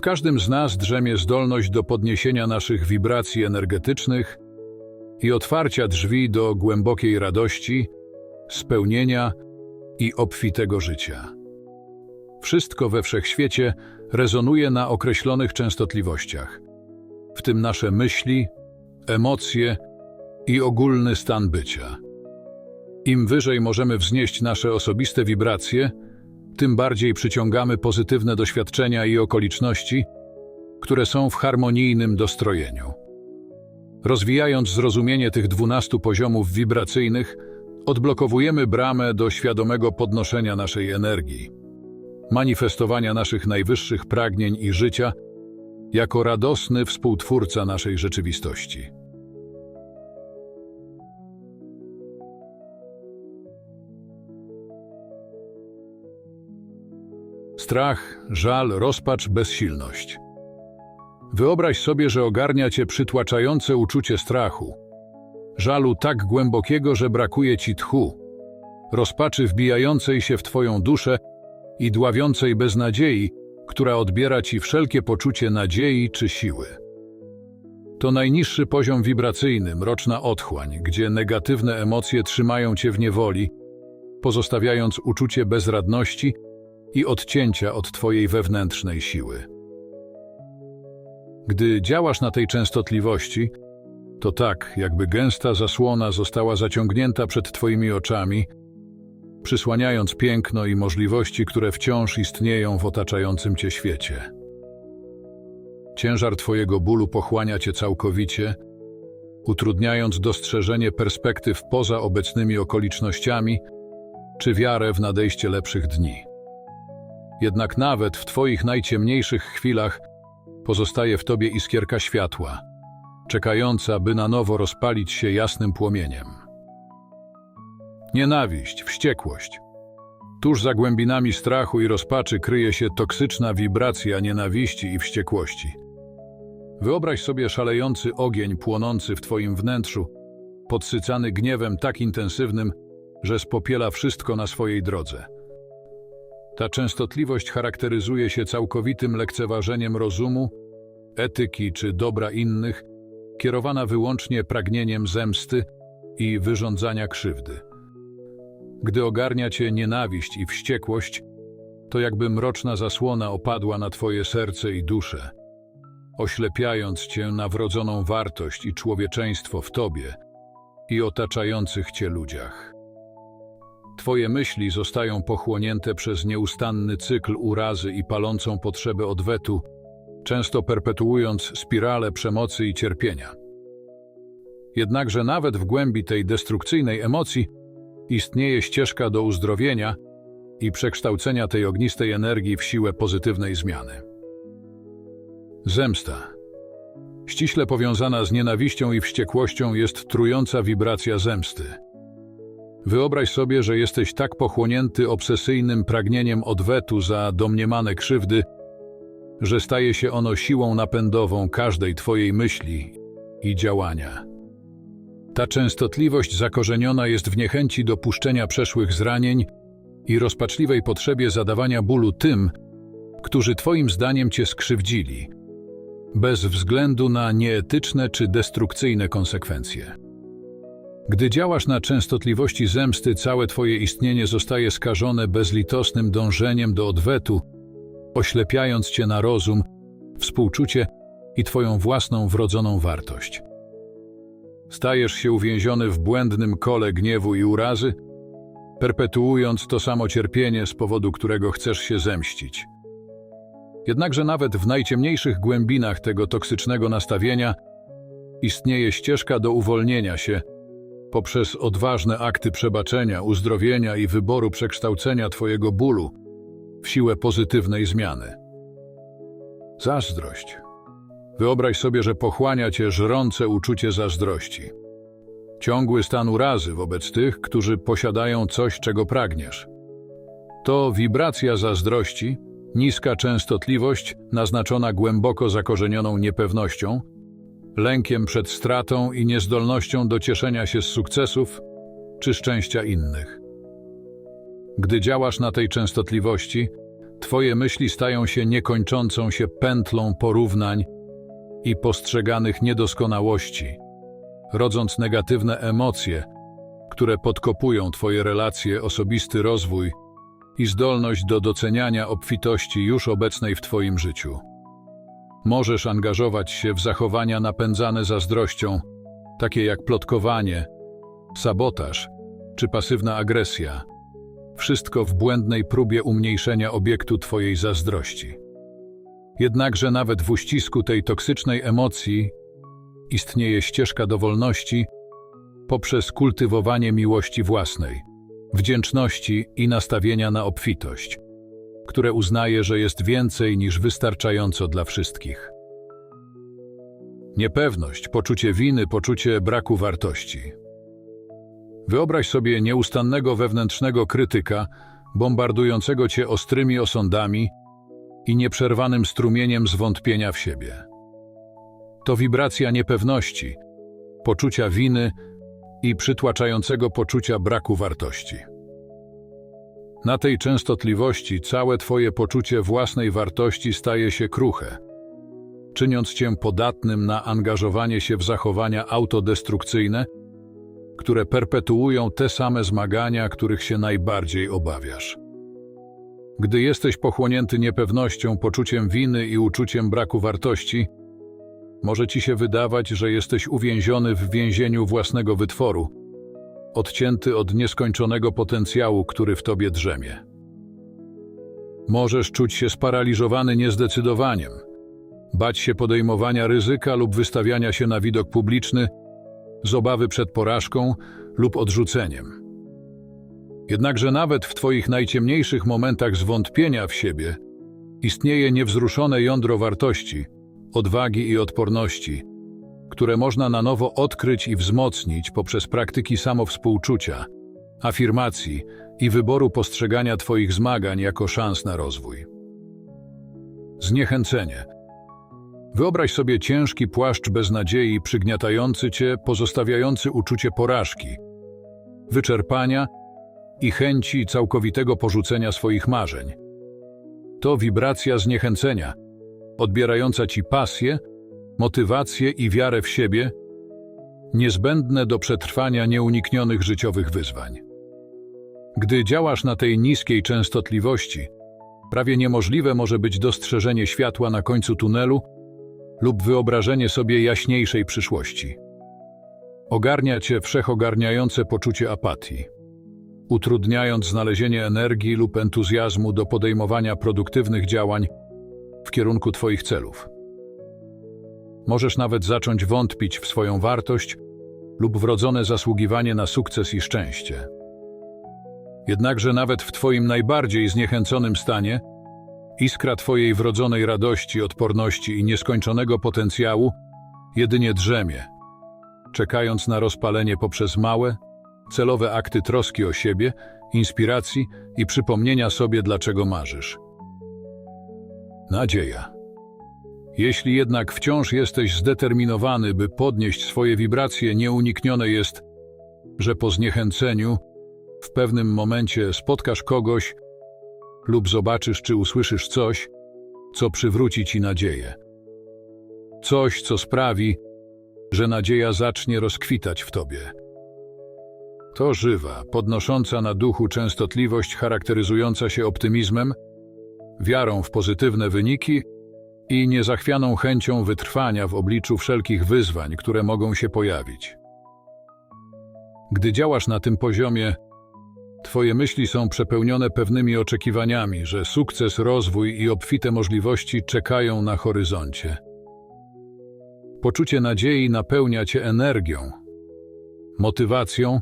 W każdym z nas drzemie zdolność do podniesienia naszych wibracji energetycznych i otwarcia drzwi do głębokiej radości, spełnienia i obfitego życia. Wszystko we wszechświecie rezonuje na określonych częstotliwościach, w tym nasze myśli, emocje i ogólny stan bycia. Im wyżej możemy wznieść nasze osobiste wibracje, tym bardziej przyciągamy pozytywne doświadczenia i okoliczności, które są w harmonijnym dostrojeniu. Rozwijając zrozumienie tych dwunastu poziomów wibracyjnych, odblokowujemy bramę do świadomego podnoszenia naszej energii, manifestowania naszych najwyższych pragnień i życia jako radosny współtwórca naszej rzeczywistości. Strach, żal, rozpacz, bezsilność. Wyobraź sobie, że ogarnia cię przytłaczające uczucie strachu, żalu tak głębokiego, że brakuje ci tchu, rozpaczy wbijającej się w twoją duszę i dławiącej beznadziei, która odbiera ci wszelkie poczucie nadziei czy siły. To najniższy poziom wibracyjny, mroczna otchłań, gdzie negatywne emocje trzymają cię w niewoli, pozostawiając uczucie bezradności i odcięcia od twojej wewnętrznej siły. Gdy działasz na tej częstotliwości, to tak, jakby gęsta zasłona została zaciągnięta przed twoimi oczami, przysłaniając piękno i możliwości, które wciąż istnieją w otaczającym cię świecie. Ciężar twojego bólu pochłania cię całkowicie, utrudniając dostrzeżenie perspektyw poza obecnymi okolicznościami czy wiarę w nadejście lepszych dni. Jednak nawet w twoich najciemniejszych chwilach pozostaje w tobie iskierka światła, czekająca, by na nowo rozpalić się jasnym płomieniem. Nienawiść, wściekłość. Tuż za głębinami strachu i rozpaczy kryje się toksyczna wibracja nienawiści i wściekłości. Wyobraź sobie szalejący ogień płonący w twoim wnętrzu, podsycany gniewem tak intensywnym, że spopiela wszystko na swojej drodze. Ta częstotliwość charakteryzuje się całkowitym lekceważeniem rozumu, etyki czy dobra innych, kierowana wyłącznie pragnieniem zemsty i wyrządzania krzywdy. Gdy ogarnia cię nienawiść i wściekłość, to jakby mroczna zasłona opadła na twoje serce i duszę, oślepiając cię na wrodzoną wartość i człowieczeństwo w tobie i otaczających cię ludziach. Twoje myśli zostają pochłonięte przez nieustanny cykl urazy i palącą potrzebę odwetu, często perpetuując spiralę przemocy i cierpienia. Jednakże nawet w głębi tej destrukcyjnej emocji istnieje ścieżka do uzdrowienia i przekształcenia tej ognistej energii w siłę pozytywnej zmiany. Zemsta. Ściśle powiązana z nienawiścią i wściekłością jest trująca wibracja zemsty. Wyobraź sobie, że jesteś tak pochłonięty obsesyjnym pragnieniem odwetu za domniemane krzywdy, że staje się ono siłą napędową każdej Twojej myśli i działania. Ta częstotliwość zakorzeniona jest w niechęci do puszczenia przeszłych zranień i rozpaczliwej potrzebie zadawania bólu tym, którzy Twoim zdaniem Cię skrzywdzili, bez względu na nieetyczne czy destrukcyjne konsekwencje. Gdy działasz na częstotliwości zemsty, całe Twoje istnienie zostaje skażone bezlitosnym dążeniem do odwetu, oślepiając Cię na rozum, współczucie i Twoją własną wrodzoną wartość. Stajesz się uwięziony w błędnym kole gniewu i urazy, perpetuując to samo cierpienie, z powodu którego chcesz się zemścić. Jednakże nawet w najciemniejszych głębinach tego toksycznego nastawienia istnieje ścieżka do uwolnienia się poprzez odważne akty przebaczenia, uzdrowienia i wyboru przekształcenia Twojego bólu w siłę pozytywnej zmiany. Zazdrość. Wyobraź sobie, że pochłania cię żrące uczucie zazdrości. Ciągły stan urazy wobec tych, którzy posiadają coś, czego pragniesz. To wibracja zazdrości, niska częstotliwość naznaczona głęboko zakorzenioną niepewnością, lękiem przed stratą i niezdolnością do cieszenia się z sukcesów czy szczęścia innych. Gdy działasz na tej częstotliwości, Twoje myśli stają się niekończącą się pętlą porównań i postrzeganych niedoskonałości, rodząc negatywne emocje, które podkopują Twoje relacje, osobisty rozwój i zdolność do doceniania obfitości już obecnej w Twoim życiu. Możesz angażować się w zachowania napędzane zazdrością, takie jak plotkowanie, sabotaż czy pasywna agresja. Wszystko w błędnej próbie umniejszenia obiektu Twojej zazdrości. Jednakże nawet w uścisku tej toksycznej emocji istnieje ścieżka do wolności poprzez kultywowanie miłości własnej, wdzięczności i nastawienia na obfitość, które uznaje, że jest więcej niż wystarczająco dla wszystkich. Niepewność, poczucie winy, poczucie braku wartości. Wyobraź sobie nieustannego wewnętrznego krytyka, bombardującego cię ostrymi osądami i nieprzerwanym strumieniem zwątpienia w siebie. To wibracja niepewności, poczucia winy i przytłaczającego poczucia braku wartości. Na tej częstotliwości całe Twoje poczucie własnej wartości staje się kruche, czyniąc Cię podatnym na angażowanie się w zachowania autodestrukcyjne, które perpetuują te same zmagania, których się najbardziej obawiasz. Gdy jesteś pochłonięty niepewnością, poczuciem winy i uczuciem braku wartości, może ci się wydawać, że jesteś uwięziony w więzieniu własnego wytworu, odcięty od nieskończonego potencjału, który w tobie drzemie. Możesz czuć się sparaliżowany niezdecydowaniem, bać się podejmowania ryzyka lub wystawiania się na widok publiczny z obawy przed porażką lub odrzuceniem. Jednakże nawet w Twoich najciemniejszych momentach zwątpienia w siebie istnieje niewzruszone jądro wartości, odwagi i odporności, które można na nowo odkryć i wzmocnić poprzez praktyki samowspółczucia, afirmacji i wyboru postrzegania Twoich zmagań jako szans na rozwój. Zniechęcenie. Wyobraź sobie ciężki płaszcz beznadziei przygniatający Cię, pozostawiający uczucie porażki, wyczerpania i chęci całkowitego porzucenia swoich marzeń. To wibracja zniechęcenia, odbierająca Ci pasję, motywację i wiarę w siebie, niezbędne do przetrwania nieuniknionych życiowych wyzwań. Gdy działasz na tej niskiej częstotliwości, prawie niemożliwe może być dostrzeżenie światła na końcu tunelu lub wyobrażenie sobie jaśniejszej przyszłości. Ogarnia cię wszechogarniające poczucie apatii, utrudniając znalezienie energii lub entuzjazmu do podejmowania produktywnych działań w kierunku Twoich celów. Możesz nawet zacząć wątpić w swoją wartość lub wrodzone zasługiwanie na sukces i szczęście. Jednakże nawet w Twoim najbardziej zniechęconym stanie, iskra Twojej wrodzonej radości, odporności i nieskończonego potencjału jedynie drzemie, czekając na rozpalenie poprzez małe, celowe akty troski o siebie, inspiracji i przypomnienia sobie, dlaczego marzysz. Nadzieja. Jeśli jednak wciąż jesteś zdeterminowany, by podnieść swoje wibracje, nieuniknione jest, że po zniechęceniu w pewnym momencie spotkasz kogoś lub zobaczysz czy usłyszysz coś, co przywróci ci nadzieję. Coś, co sprawi, że nadzieja zacznie rozkwitać w tobie. To żywa, podnosząca na duchu częstotliwość charakteryzująca się optymizmem, wiarą w pozytywne wyniki i niezachwianą chęcią wytrwania w obliczu wszelkich wyzwań, które mogą się pojawić. Gdy działasz na tym poziomie, Twoje myśli są przepełnione pewnymi oczekiwaniami, że sukces, rozwój i obfite możliwości czekają na horyzoncie. Poczucie nadziei napełnia Cię energią, motywacją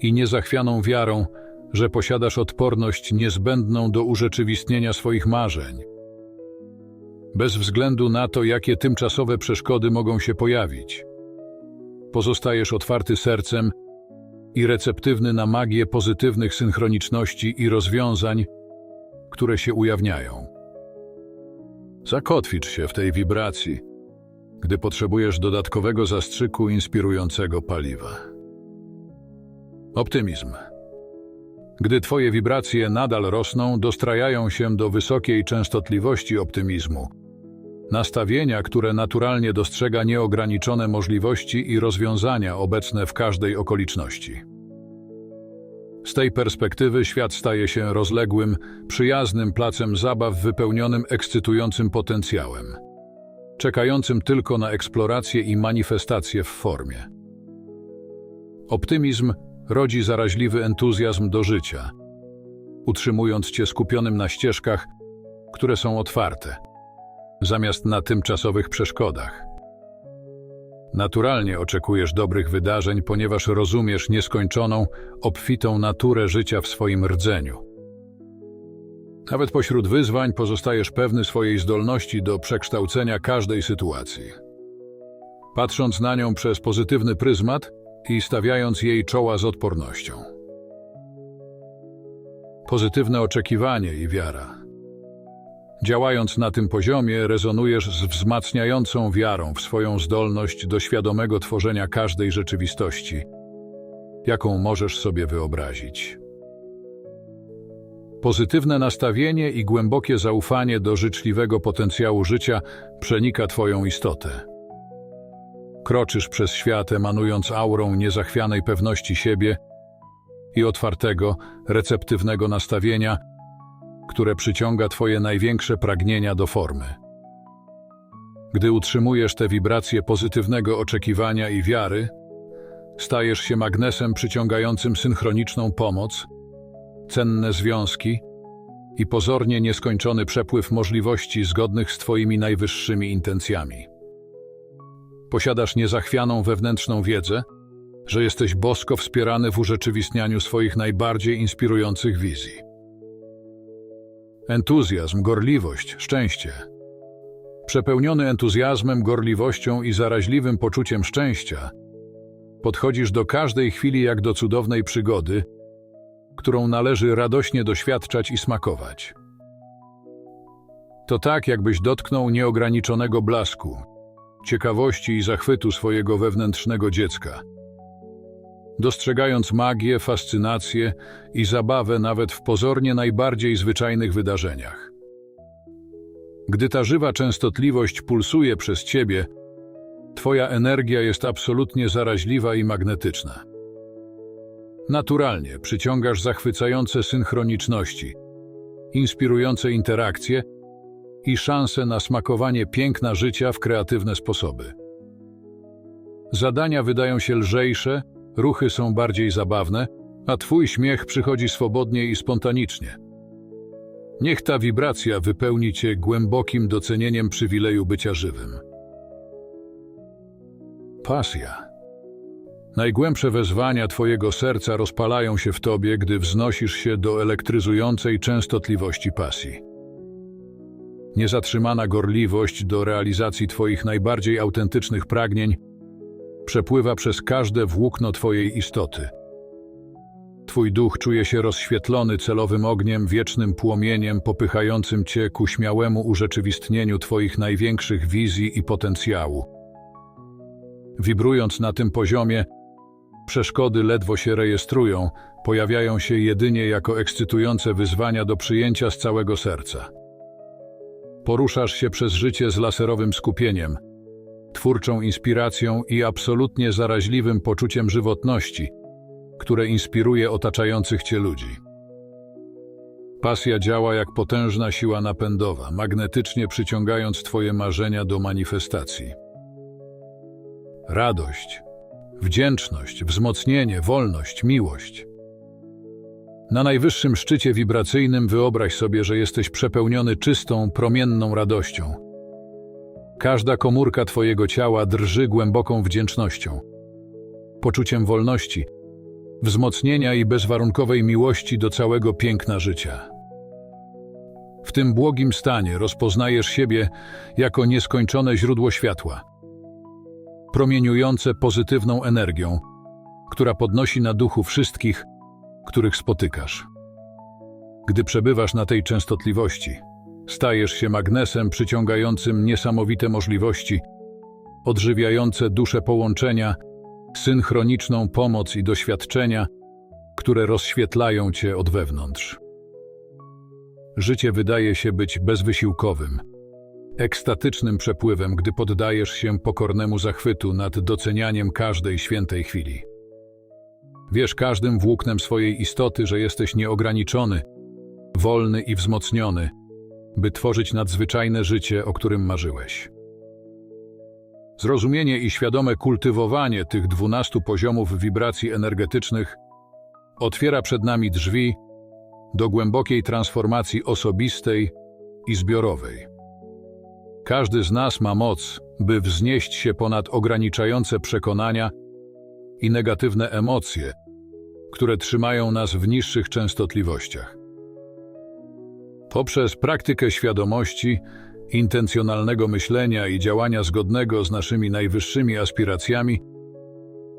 i niezachwianą wiarą, że posiadasz odporność niezbędną do urzeczywistnienia swoich marzeń. Bez względu na to, jakie tymczasowe przeszkody mogą się pojawić. Pozostajesz otwarty sercem i receptywny na magię pozytywnych synchroniczności i rozwiązań, które się ujawniają. Zakotwicz się w tej wibracji, gdy potrzebujesz dodatkowego zastrzyku inspirującego paliwa. Optymizm. Gdy Twoje wibracje nadal rosną, dostrajają się do wysokiej częstotliwości optymizmu. Nastawienia, które naturalnie dostrzega nieograniczone możliwości i rozwiązania obecne w każdej okoliczności. Z tej perspektywy świat staje się rozległym, przyjaznym placem zabaw wypełnionym ekscytującym potencjałem, czekającym tylko na eksplorację i manifestację w formie. Optymizm rodzi zaraźliwy entuzjazm do życia, utrzymując cię skupionym na ścieżkach, które są otwarte, zamiast na tymczasowych przeszkodach. Naturalnie oczekujesz dobrych wydarzeń, ponieważ rozumiesz nieskończoną, obfitą naturę życia w swoim rdzeniu. Nawet pośród wyzwań pozostajesz pewny swojej zdolności do przekształcenia każdej sytuacji. Patrząc na nią przez pozytywny pryzmat i stawiając jej czoła z odpornością. Pozytywne oczekiwanie i wiara. Działając na tym poziomie, rezonujesz z wzmacniającą wiarą w swoją zdolność do świadomego tworzenia każdej rzeczywistości, jaką możesz sobie wyobrazić. Pozytywne nastawienie i głębokie zaufanie do życzliwego potencjału życia przenika Twoją istotę. Kroczysz przez świat emanując aurą niezachwianej pewności siebie i otwartego, receptywnego nastawienia, które przyciąga Twoje największe pragnienia do formy. Gdy utrzymujesz te wibracje pozytywnego oczekiwania i wiary, stajesz się magnesem przyciągającym synchroniczną pomoc, cenne związki i pozornie nieskończony przepływ możliwości zgodnych z Twoimi najwyższymi intencjami. Posiadasz niezachwianą wewnętrzną wiedzę, że jesteś bosko wspierany w urzeczywistnianiu swoich najbardziej inspirujących wizji. Entuzjazm, gorliwość, szczęście. Przepełniony entuzjazmem, gorliwością i zaraźliwym poczuciem szczęścia, podchodzisz do każdej chwili jak do cudownej przygody, którą należy radośnie doświadczać i smakować. To tak, jakbyś dotknął nieograniczonego blasku, ciekawości i zachwytu swojego wewnętrznego dziecka. Dostrzegając magię, fascynację i zabawę nawet w pozornie najbardziej zwyczajnych wydarzeniach. Gdy ta żywa częstotliwość pulsuje przez ciebie, twoja energia jest absolutnie zaraźliwa i magnetyczna. Naturalnie przyciągasz zachwycające synchroniczności, inspirujące interakcje i szanse na smakowanie piękna życia w kreatywne sposoby. Zadania wydają się lżejsze, ruchy są bardziej zabawne, a twój śmiech przychodzi swobodnie i spontanicznie. Niech ta wibracja wypełni cię głębokim docenieniem przywileju bycia żywym. Pasja. Najgłębsze wezwania Twojego serca rozpalają się w Tobie, gdy wznosisz się do elektryzującej częstotliwości pasji. Niezatrzymana gorliwość do realizacji Twoich najbardziej autentycznych pragnień przepływa przez każde włókno Twojej istoty. Twój duch czuje się rozświetlony celowym ogniem, wiecznym płomieniem popychającym Cię ku śmiałemu urzeczywistnieniu Twoich największych wizji i potencjału. Wibrując na tym poziomie, Przeszkody ledwo się rejestrują, pojawiają się jedynie jako ekscytujące wyzwania do przyjęcia z całego serca. Poruszasz się przez życie z laserowym skupieniem, twórczą inspiracją i absolutnie zaraźliwym poczuciem żywotności, które inspiruje otaczających cię ludzi. Pasja działa jak potężna siła napędowa, magnetycznie przyciągając twoje marzenia do manifestacji. Radość, wdzięczność, wzmocnienie, wolność, miłość. Na najwyższym szczycie wibracyjnym wyobraź sobie, że jesteś przepełniony czystą, promienną radością. Każda komórka Twojego ciała drży głęboką wdzięcznością, poczuciem wolności, wzmocnienia i bezwarunkowej miłości do całego piękna życia. W tym błogim stanie rozpoznajesz siebie jako nieskończone źródło światła promieniujące pozytywną energią, która podnosi na duchu wszystkich, których spotykasz. Gdy przebywasz na tej częstotliwości, stajesz się magnesem przyciągającym niesamowite możliwości, odżywiające dusze połączenia, synchroniczną pomoc i doświadczenia, które rozświetlają cię od wewnątrz. Życie wydaje się być bezwysiłkowym, ekstatycznym przepływem, gdy poddajesz się pokornemu zachwytu nad docenianiem każdej świętej chwili. Wiesz każdym włóknem swojej istoty, że jesteś nieograniczony, wolny i wzmocniony, by tworzyć nadzwyczajne życie, o którym marzyłeś. Zrozumienie i świadome kultywowanie tych dwunastu poziomów wibracji energetycznych otwiera przed nami drzwi do głębokiej transformacji osobistej i zbiorowej. Każdy z nas ma moc, by wznieść się ponad ograniczające przekonania i negatywne emocje, które trzymają nas w niższych częstotliwościach. Poprzez praktykę świadomości, intencjonalnego myślenia i działania zgodnego z naszymi najwyższymi aspiracjami,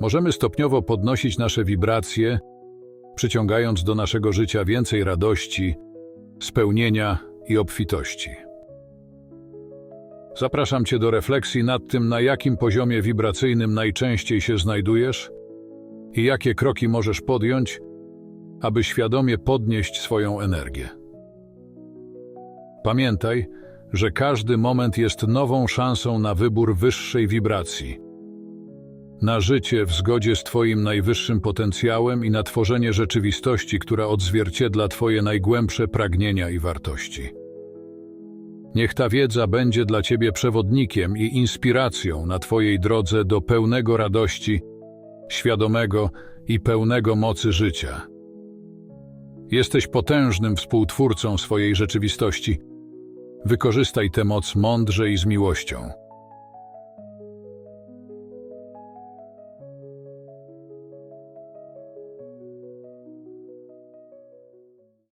możemy stopniowo podnosić nasze wibracje, przyciągając do naszego życia więcej radości, spełnienia i obfitości. Zapraszam Cię do refleksji nad tym, na jakim poziomie wibracyjnym najczęściej się znajdujesz i jakie kroki możesz podjąć, aby świadomie podnieść swoją energię. Pamiętaj, że każdy moment jest nową szansą na wybór wyższej wibracji, na życie w zgodzie z Twoim najwyższym potencjałem i na tworzenie rzeczywistości, która odzwierciedla Twoje najgłębsze pragnienia i wartości. Niech ta wiedza będzie dla Ciebie przewodnikiem i inspiracją na Twojej drodze do pełnego radości, świadomego i pełnego mocy życia. Jesteś potężnym współtwórcą swojej rzeczywistości. Wykorzystaj tę moc mądrze i z miłością.